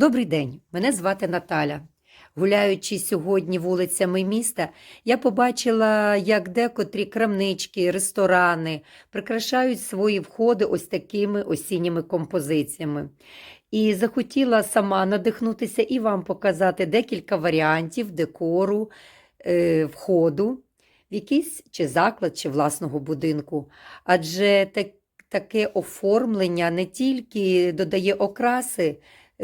Добрий день, мене звати Наталя. Гуляючи сьогодні вулицями міста, я побачила, як декотрі крамнички, ресторани прикрашають свої входи ось такими осінніми композиціями. І захотіла сама надихнутися і вам показати декілька варіантів декору е, входу в якийсь чи заклад, чи власного будинку. Адже так, таке оформлення не тільки додає окраси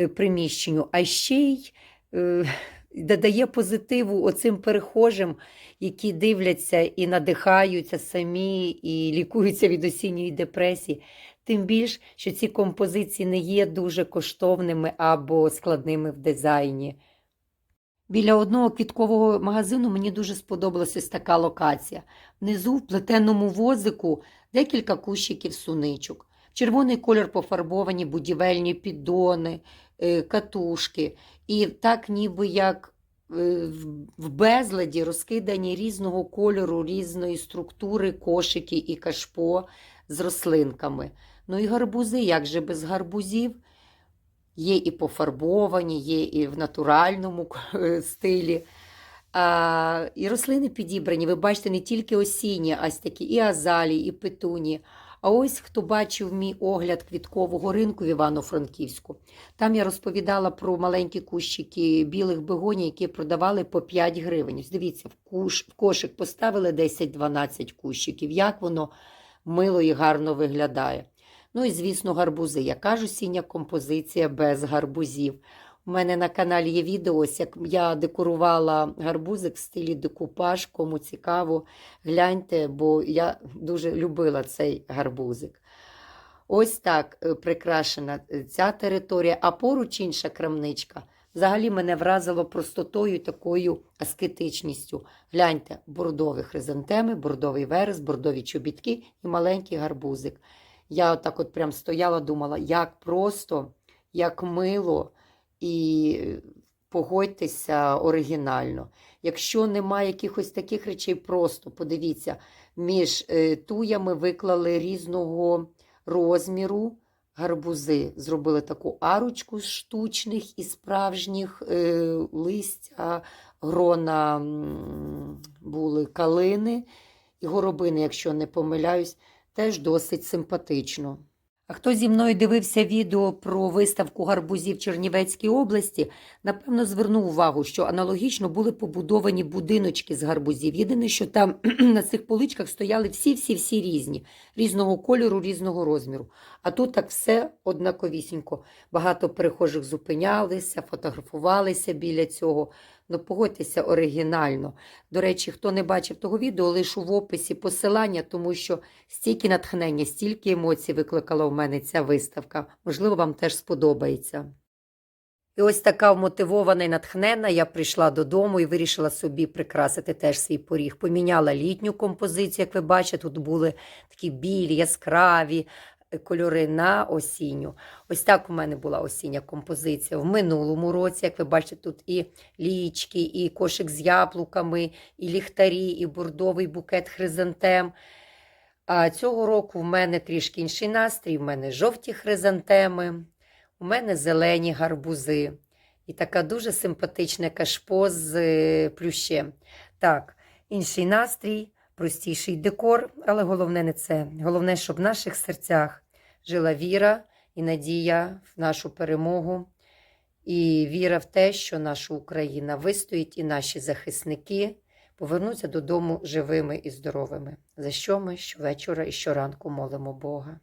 приміщенню, а ще й е, додає позитиву оцим перехожим, які дивляться і надихаються самі, і лікуються від осінньої депресії. Тим більш, що ці композиції не є дуже коштовними або складними в дизайні. Біля одного квіткового магазину мені дуже сподобалася ось така локація. Внизу в плетеному возику декілька кущиків суничок. Червоний кольор пофарбовані будівельні піддони, е, катушки. І так ніби як е, в- безладі розкидані різного кольору, різної структури кошики і кашпо з рослинками. Ну і гарбузи, як же без гарбузів? Є і пофарбовані, є і в натуральному е, стилі. А, і рослини підібрані, ви бачите, не тільки осінні, а ось такі і азалії, і петуні. А ось хто бачив мій огляд квіткового ринку в Івано-Франківську. Там я розповідала про маленькі кущики білих бегоній, які продавали по 5 гривень. Дивіться, в, куш, в кошик поставили 10-12 кущиків. Як воно мило і гарно виглядає. Ну і, звісно, гарбузи. Яка ж осіння композиція без гарбузів? У мене на каналі є відео, як я декорувала гарбузик в стилі декупаж. Кому цікаво, гляньте, бо я дуже любила цей гарбузик. Ось так е, прикрашена е, ця територія, а поруч інша крамничка. Взагалі мене вразило простотою такою аскетичністю. Гляньте, бордові хризантеми, бордовий верес, бордові чобітки і маленький гарбузик. Я отак от прям стояла, думала, як просто, як мило і погодьтеся оригінально. Якщо немає якихось таких речей, просто подивіться, між е, туями виклали різного розміру гарбузи. Зробили таку арочку з штучних і справжніх е, листя, грона були калини і горобини, якщо не помиляюсь, теж досить симпатично. Хто зі мною дивився відео про виставку гарбузів Чернівецькій області, напевно, звернув увагу, що аналогічно були побудовані будиночки з гарбузів. Єдине, що там на цих поличках стояли всі-всі-всі різні, різного кольору, різного розміру. А тут так все однаковісінько. Багато перехожих зупинялися, фотографувалися біля цього. Ну, погодьтеся оригінально. До речі, хто не бачив того відео, лишу в описі посилання, тому що стільки натхнення, стільки емоцій викликала в мене ця виставка. Можливо, вам теж сподобається. І ось така вмотивована і натхнена, я прийшла додому і вирішила собі прикрасити теж свій поріг. Поміняла літню композицію, як ви бачите, тут були такі білі, яскраві кольори на осінню. Ось так у мене була осіння композиція. В минулому році, як ви бачите, тут і лічки, і кошик з яблуками, і ліхтарі, і бордовий букет хризантем. А цього року в мене трішки інший настрій, в мене жовті хризантеми, у мене зелені гарбузи. І така дуже симпатична кашпо з е, плющем. Так, інший настрій, простіший декор, але головне не це. Головне, щоб в наших серцях жила віра і надія в нашу перемогу, і віра в те, що наша Україна вистоїть, і наші захисники повернуться додому живими і здоровими, за що ми щовечора і щоранку молимо Бога.